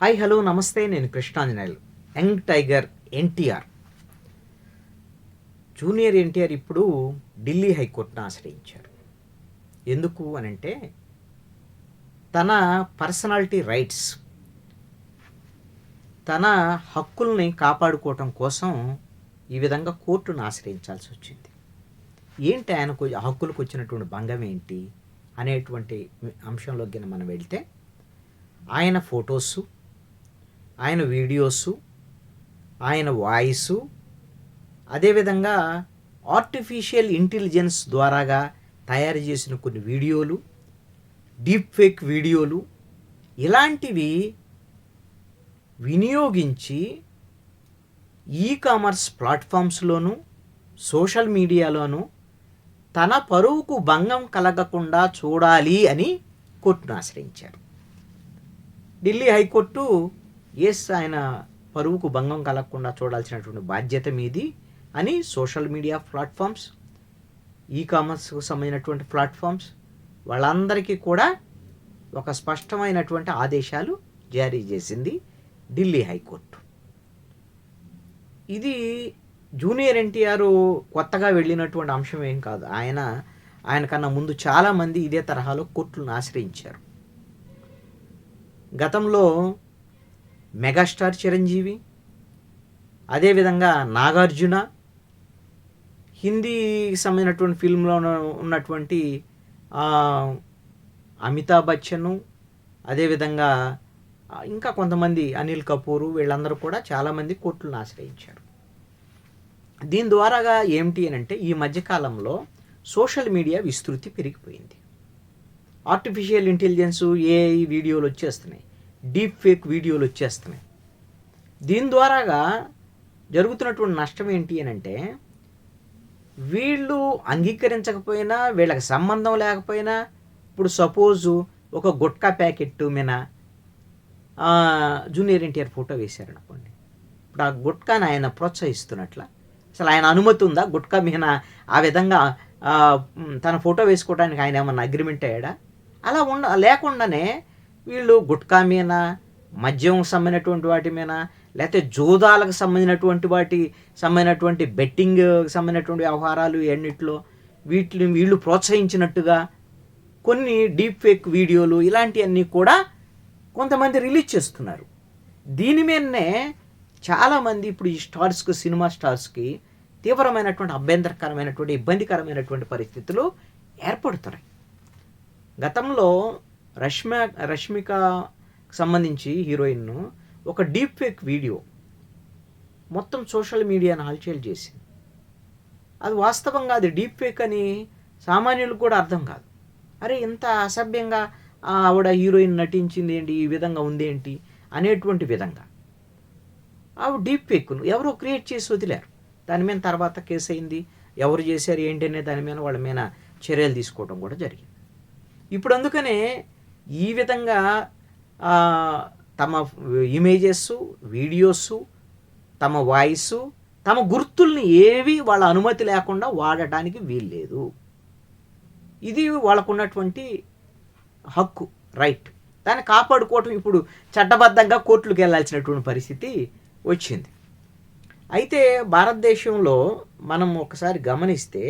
Hi hello నమస్తే నేను Krishnanjaneyulu young tiger NTR. Junior NTR ఇప్పుడు ఢిల్లీ హైకోర్టును ఆశ్రయించారు. ఎందుకు అని అంటే తన పర్సనాలిటీ రైట్స్ తన హక్కుల్ని కాపాడుకోవటం కోసం ఈ విధంగా కోర్టును ఆశ్రయించాల్సి వచ్చింది. ఏంటి ఆయనకు హక్కులకు వచ్చినటువంటి భంగం ఏంటి అనేటువంటి అంశంలోకి మనం వెళ్తే ఆయన ఫొటోసు ఆయన వీడియోసు ఆయన వాయిసు అదేవిధంగా ఆర్టిఫిషియల్ ఇంటెలిజెన్స్ ద్వారాగా తయారు చేసిన కొన్ని వీడియోలు డీప్ ఫేక్ వీడియోలు ఇలాంటివి వినియోగించి ఈ కామర్స్ ప్లాట్ఫామ్స్లోను సోషల్ మీడియాలోను తన పరువుకు భంగం కలగకుండా చూడాలి అని కోర్టును ఆశ్రయించారు. ఢిల్లీ హైకోర్టు ఎస్ ఆయన పరువుకు భంగం కలగకుండా చూడాల్సినటువంటి బాధ్యత మీది అని సోషల్ మీడియా ప్లాట్ఫామ్స్ ఈ కామర్స్కు సంబంధించినటువంటి ప్లాట్ఫామ్స్ వాళ్ళందరికీ కూడా ఒక స్పష్టమైనటువంటి ఆదేశాలు జారీ చేసింది ఢిల్లీ హైకోర్టు. ఇది జూనియర్ ఎన్టీఆర్ కొత్తగా వెళ్ళినటువంటి అంశం ఏం కాదు. ఆయన ఆయన కన్నా ముందు చాలామంది ఇదే తరహాలో కోర్టులను ఆశ్రయించారు. గతంలో మెగాస్టార్ చిరంజీవి అదేవిధంగా నాగార్జున హిందీకి సంబంధించినటువంటి ఫిల్మ్లో ఉన్నటువంటి అమితాబ్ బచ్చన్ అదేవిధంగా ఇంకా కొంతమంది అనిల్ కపూర్ వీళ్ళందరూ కూడా చాలామంది కోర్టులను ఆశ్రయించారు. దీని ద్వారాగా ఏమిటి అని అంటే ఈ మధ్యకాలంలో సోషల్ మీడియా విస్తృతి పెరిగిపోయింది. ఆర్టిఫిషియల్ ఇంటెలిజెన్స్ ఏఐ వీడియోలు వచ్చేస్తున్నాయి. డీప్ ఫేక్ వీడియోలు వచ్చేస్తున్నాయి. దీని ద్వారాగా జరుగుతున్నటువంటి నష్టం ఏంటి అని అంటే వీళ్ళు అంగీకరించకపోయినా వీళ్ళకి సంబంధం లేకపోయినా ఇప్పుడు సపోజు ఒక గుట్కా ప్యాకెట్ మీద జూనియర్ ఎన్టీఆర్ ఫోటో వేశారనుకోండి. ఇప్పుడు ఆ గుట్కాని ఆయన ప్రోత్సహిస్తున్నట్ల అసలు ఆయన అనుమతి ఉందా? గుట్కా మీద ఆ విధంగా తన ఫోటో వేసుకోవడానికి ఆయన ఏమన్నా అగ్రిమెంట్ అయ్యాడా? అలా ఉండ లేకుండానే వీళ్ళు గుట్కా మీద మద్యం సంబంధించినటువంటి వాటి మీద లేకపోతే జూదాలకు సంబంధించినటువంటి వాటి సంబంధించినటువంటి బెట్టింగ్ సంబంధించినటువంటి వ్యవహారాలు ఎన్నిట్లో వీటిని వీళ్ళు ప్రోత్సహించినట్టుగా కొన్ని డీప్ ఫేక్ వీడియోలు ఇలాంటివన్నీ కూడా కొంతమంది రిలీజ్ చేస్తున్నారు. దీని మీదనే చాలామంది ఇప్పుడు ఈ స్టార్స్కి సినిమా స్టార్స్కి తీవ్రమైనటువంటి అభ్యంతరకరమైనటువంటి ఇబ్బందికరమైనటువంటి పరిస్థితులు ఏర్పడుతున్నాయి. గతంలో రష్మ రష్మిక సంబంధించి హీరోయిన్ ఒక డీప్ ఫేక్ వీడియో మొత్తం సోషల్ మీడియాను హల్చల్ చేసింది. అది వాస్తవంగా అది డీప్ ఫేక్ అని సామాన్యులకు కూడా అర్థం కాదు. అరే ఇంత అసభ్యంగా ఆవిడ హీరోయిన్ నటించింది ఏంటి? ఈ విధంగా ఉంది ఏంటి? అనేటువంటి విధంగా. ఆవిడ డీప్ ఫేక్ను ఎవరో క్రియేట్ చేసి వదిలారు. దాని మీద తర్వాత కేసు అయింది. ఎవరు చేశారు ఏంటి అనే దాని మీద వాళ్ళ మీద చర్యలు తీసుకోవడం కూడా జరిగింది. ఇప్పుడు అందుకనే ఈ విధంగా తమ ఇమేజెస్ వీడియోస్ తమ వాయిస్ తమ గుర్తుల్ని ఏవి వాళ్ళ అనుమతి లేకుండా వాడటానికి వీల్లేదు. ఇది వాళ్ళకున్నటువంటి హక్కు రైట్ దాన్ని కాపాడుకోవటం ఇప్పుడు చట్టబద్ధంగా కోర్టులకు వెళ్ళాల్సినటువంటి పరిస్థితి వచ్చింది. అయితే భారతదేశంలో మనం ఒకసారి గమనిస్తే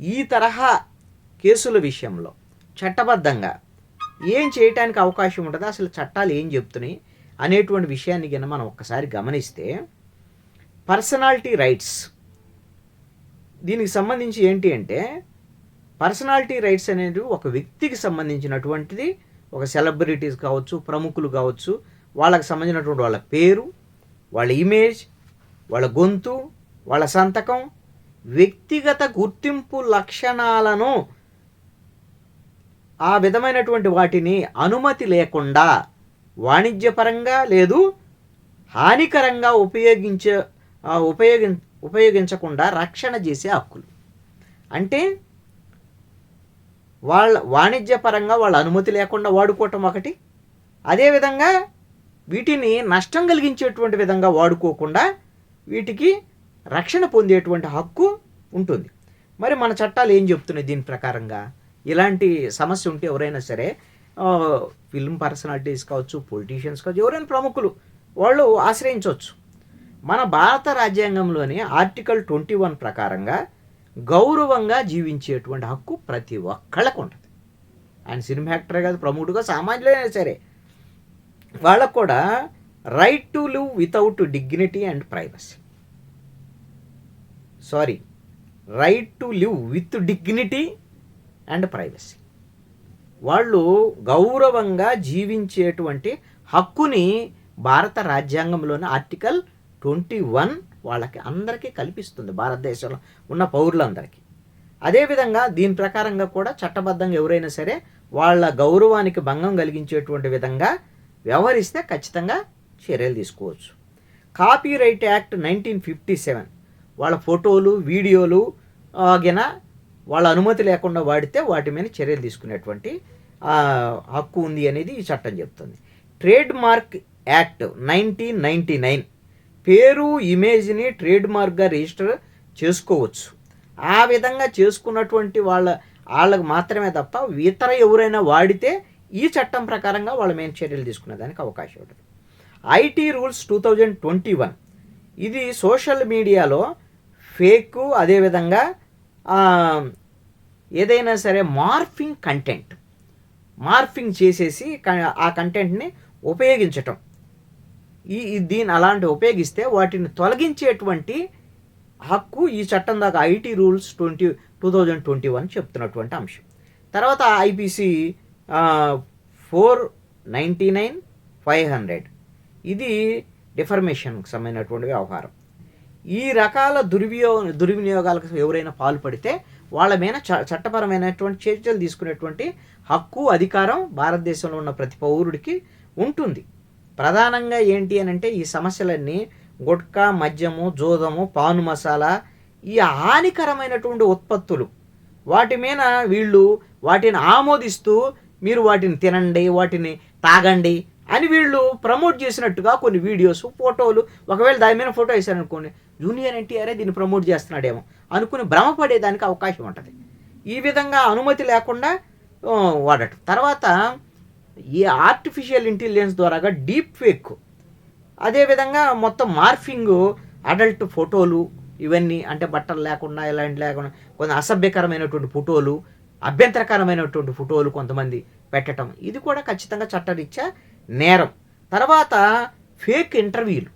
ఈ తరహా కేసుల విషయంలో చట్టబద్ధంగా ఏం చేయటానికి అవకాశం ఉంటుంది అసలు చట్టాలు ఏం చెప్తున్నాయి అనేటువంటి విషయాన్ని కనుక మనం ఒక్కసారి గమనిస్తే పర్సనాలిటీ రైట్స్. దీనికి సంబంధించి ఏంటి అంటే పర్సనాలిటీ రైట్స్ అనేది ఒక వ్యక్తికి సంబంధించినటువంటిది ఒక సెలబ్రిటీస్ కావచ్చు ప్రముఖులు కావచ్చు వాళ్ళకి సంబంధించినటువంటి వాళ్ళ పేరు వాళ్ళ ఇమేజ్ వాళ్ళ గొంతు వాళ్ళ సంతకం వ్యక్తిగత గుర్తింపు లక్షణాలను ఆ విధమైనటువంటి వాటిని అనుమతి లేకుండా వాణిజ్యపరంగా లేదు హానికరంగా ఉపయోగించ ఉపయోగి ఉపయోగించకుండా రక్షణ చేసే హక్కులు. అంటే వాళ్ళ వాణిజ్యపరంగా వాళ్ళ అనుమతి లేకుండా వాడుకోవటం ఒకటి. అదేవిధంగా వీటిని నష్టం కలిగించేటువంటి విధంగా వాడుకోకుండా వీటికి రక్షణ పొందేటువంటి హక్కు ఉంటుంది. మరి మన చట్టాలు ఏం చెప్తున్నాయి దీని ప్రకారంగా? ఇలాంటి సమస్య ఉంటే ఎవరైనా సరే ఫిల్మ్ పర్సనాలిటీస్ కావచ్చు పొలిటీషియన్స్ కావచ్చు ఎవరైనా ప్రముఖులు వాళ్ళు ఆశ్రయించవచ్చు. మన భారత రాజ్యాంగంలోని ఆర్టికల్ ట్వంటీ వన్ ప్రకారంగా గౌరవంగా జీవించేటువంటి హక్కు ప్రతి ఒక్కళ్ళకు ఉంటుంది. ఆయన సినిమా యాక్టర్ కాదు ప్రముఖుడుగా సామాన్యులైనా సరే వాళ్ళకు కూడా right to live without dignity and privacy sorry right to live with dignity and privacy. వాళ్ళు గౌరవంగా జీవించేటువంటి హక్కుని భారత రాజ్యాంగంలోని ఆర్టికల్ ట్వంటీ వన్ వాళ్ళకి అందరికీ కల్పిస్తుంది భారతదేశంలో ఉన్న పౌరులందరికీ. అదేవిధంగా దీని ప్రకారంగా కూడా చట్టబద్ధంగా ఎవరైనా సరే వాళ్ళ గౌరవానికి భంగం కలిగించేటువంటి విధంగా వ్యవహరిస్తే ఖచ్చితంగా చర్యలు తీసుకోవచ్చు. Copyright act nineteen fifty seven వాళ్ళ ఫోటోలు వీడియోలు గిన వాళ్ళ అనుమతి లేకుండా వాడితే వాటి మీద చర్యలు తీసుకునేటువంటి హక్కు ఉంది అనేది ఈ చట్టం చెప్తుంది. Trademark act nineteen ninety nine పేరు ఇమేజ్ని ట్రేడ్ మార్క్గా రిజిస్టర్ చేసుకోవచ్చు. ఆ విధంగా చేసుకున్నటువంటి వాళ్ళ వాళ్ళకు మాత్రమే తప్ప ఇతర ఎవరైనా వాడితే ఈ చట్టం ప్రకారంగా వాళ్ళ మీద చర్యలు తీసుకునేదానికి అవకాశం ఉంటుంది. IT rules two thousand twenty one ఇది సోషల్ మీడియాలో ఫేక్ అదేవిధంగా ఏదైనా సరే మార్ఫింగ్ కంటెంట్. మార్ఫింగ్ చేసేసి ఆ కంటెంట్ని ఉపయోగించటం. ఈ ఈ దీని అలాంటి ఉపయోగిస్తే వాటిని తొలగించేటువంటి హక్కు ఈ చట్టం దాకా IT rules twenty two thousand twenty one చెప్తున్నటువంటి అంశం. తర్వాత IPC four ninety nine five hundred. ఇది డిఫర్మేషన్కి సంబంధించినటువంటి వ్యవహారం. ఈ రకాల దుర్వియో దుర్వినియోగాలకు ఎవరైనా పాల్పడితే వాళ్ళ మీద చ చట్టపరమైనటువంటి చర్యలు తీసుకునేటువంటి హక్కు అధికారం భారతదేశంలో ఉన్న ప్రతి పౌరుడికి ఉంటుంది. ప్రధానంగా ఏంటి అని అంటే ఈ సమస్యలన్నీ గుట్కా మద్యము జోదము పాను మసాలా ఈ హానికరమైనటువంటి ఉత్పత్తులు. వాటి మీద వీళ్ళు వాటిని ఆమోదిస్తూ మీరు వాటిని తినండి వాటిని తాగండి అని వీళ్ళు ప్రమోట్ చేసినట్టుగా కొన్ని వీడియోస్ ఫోటోలు ఒకవేళ దాని మీద ఫోటో వేశారనుకోండి జూనియర్ ఎన్టీఆరే దీన్ని ప్రమోట్ చేస్తున్నాడేమో అనుకుని భ్రమపడేదానికి అవకాశం ఉంటుంది. ఈ విధంగా అనుమతి లేకుండా వాడటం. తర్వాత ఈ ఆర్టిఫిషియల్ ఇంటెలిజెన్స్ ద్వారాగా డీప్ ఫేక్ అదేవిధంగా మొత్తం మార్ఫింగ్ అడల్ట్ ఫోటోలు ఇవన్నీ అంటే బట్టలు లేకుండా ఇలాంటి లేకుండా కొన్ని అసభ్యకరమైనటువంటి ఫోటోలు అభ్యంతరకరమైనటువంటి ఫోటోలు కొంతమంది పెట్టడం ఇది కూడా ఖచ్చితంగా చట్టరీత్యా నేరం. తర్వాత ఫేక్ ఇంటర్వ్యూలు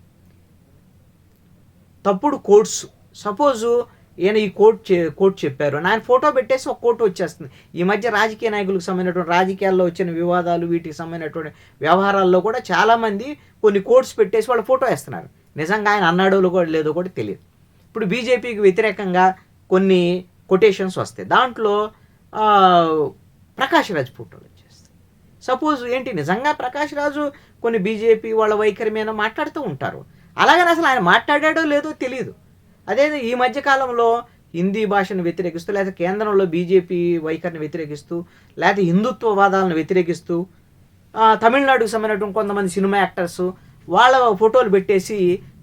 తప్పుడు కోట్స్ సపోజు ఈయన ఈ కోట్ చే కోట్ చెప్పారు. ఆయన ఫోటో పెట్టేసి ఒక కోట్ వచ్చేస్తుంది. ఈ మధ్య రాజకీయ నాయకులకు సంబంధించినటువంటి రాజకీయాల్లో వచ్చిన వివాదాలు వీటికి సంబంధించినటువంటి వ్యవహారాల్లో కూడా చాలామంది కొన్ని కోట్స్ పెట్టేసి వాళ్ళు ఫోటో వేస్తున్నారు. నిజంగా ఆయన అన్నాడో కూడా లేదో కూడా తెలియదు. ఇప్పుడు బీజేపీకి వ్యతిరేకంగా కొన్ని కొటేషన్స్ వస్తాయి. దాంట్లో ప్రకాశ్ ప్రకాష్ రాజ్ ఫోటోలు సపోజ్ ఏంటి నిజంగా ప్రకాష్ రాజు కొన్ని బీజేపీ వాళ్ళ వైఖరి మీద మాట్లాడుతూ ఉంటారు. అలాగని అసలు ఆయన మాట్లాడాడో లేదో తెలియదు అదే ఈ మధ్యకాలంలో హిందీ భాషను వ్యతిరేకిస్తూ లేదా కేంద్రంలో బీజేపీ వైఖరిని వ్యతిరేకిస్తూ లేదా హిందుత్వవాదాలను వ్యతిరేకిస్తూ తమిళనాడుకు సంబంధించిన కొంతమంది సినిమా యాక్టర్స్ వాళ్ళ ఫోటోలు పెట్టేసి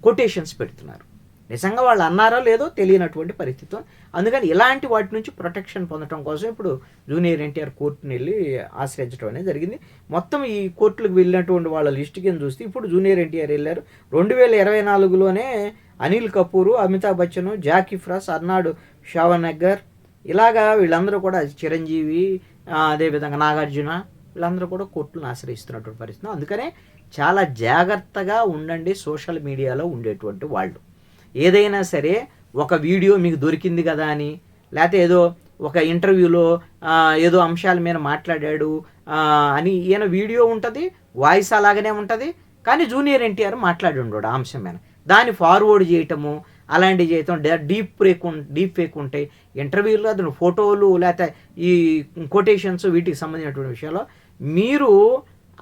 కొటేషన్స్ పెడుతున్నారు. నిజంగా వాళ్ళు అన్నారో లేదో తెలియనటువంటి పరిస్థితి. అందుకని ఇలాంటి వాటి నుంచి ప్రొటెక్షన్ పొందడం కోసం ఇప్పుడు జూనియర్ ఎన్టీఆర్ కోర్టుని వెళ్ళి ఆశ్రయించడం అనేది జరిగింది. మొత్తం ఈ కోర్టులకు వెళ్ళినటువంటి వాళ్ళ లిస్ట్ కింద చూస్తే ఇప్పుడు జూనియర్ ఎన్టీఆర్ వెళ్ళారు. రెండు వేల ఇరవై నాలుగులోనే అనిల్ కపూరు అమితాబ్ బచ్చన్ జాకీ ఫ్రాస్ అర్నాడు షావనగర్ ఇలాగా వీళ్ళందరూ కూడా చిరంజీవి అదేవిధంగా నాగార్జున వీళ్ళందరూ కూడా కోర్టులను ఆశ్రయిస్తున్నటువంటి పరిస్థితి. అందుకనే చాలా జాగ్రత్తగా ఉండండి సోషల్ మీడియాలో ఉండేటువంటి వాళ్ళు. ఏదైనా సరే ఒక వీడియో మీకు దొరికింది కదా అని లేకపోతే ఏదో ఒక ఇంటర్వ్యూలో ఏదో అంశాల మీద మాట్లాడాడు అని ఈయన వీడియో ఉంటుంది వాయిస్ అలాగనే ఉంటుంది కానీ జూనియర్ ఎన్టీఆర్ మాట్లాడి ఉండడు ఆ అంశం మీద. దాన్ని ఫార్వర్డ్ చేయటము అలాంటివి చేయటం డీప్ ఫేక్ డీప్ ఫేక్ ఉంటాయి. ఇంటర్వ్యూలో అతను ఫోటోలు లేకపోతే ఈ కొటేషన్స్ వీటికి సంబంధించినటువంటి విషయాల్లో మీరు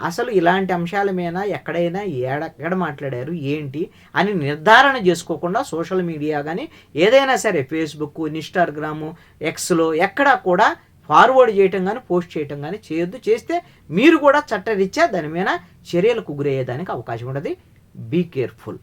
అసలు ఇలాంటి అంశాల మీద ఎక్కడైనా ఎక్కడ మాట్లాడారు ఏంటి అని నిర్ధారణ చేసుకోకుండా సోషల్ మీడియా కానీ ఏదైనా సరే ఫేస్బుక్ ఇన్స్టాగ్రాము ఎక్స్లో ఎక్కడా కూడా ఫార్వర్డ్ చేయటం కానీ పోస్ట్ చేయటం కానీ చేయొద్దు. చేస్తే మీరు కూడా చట్టరీత్యా దాని మీద చర్యలకు గురయ్యేదానికి అవకాశం ఉండదు. Be careful.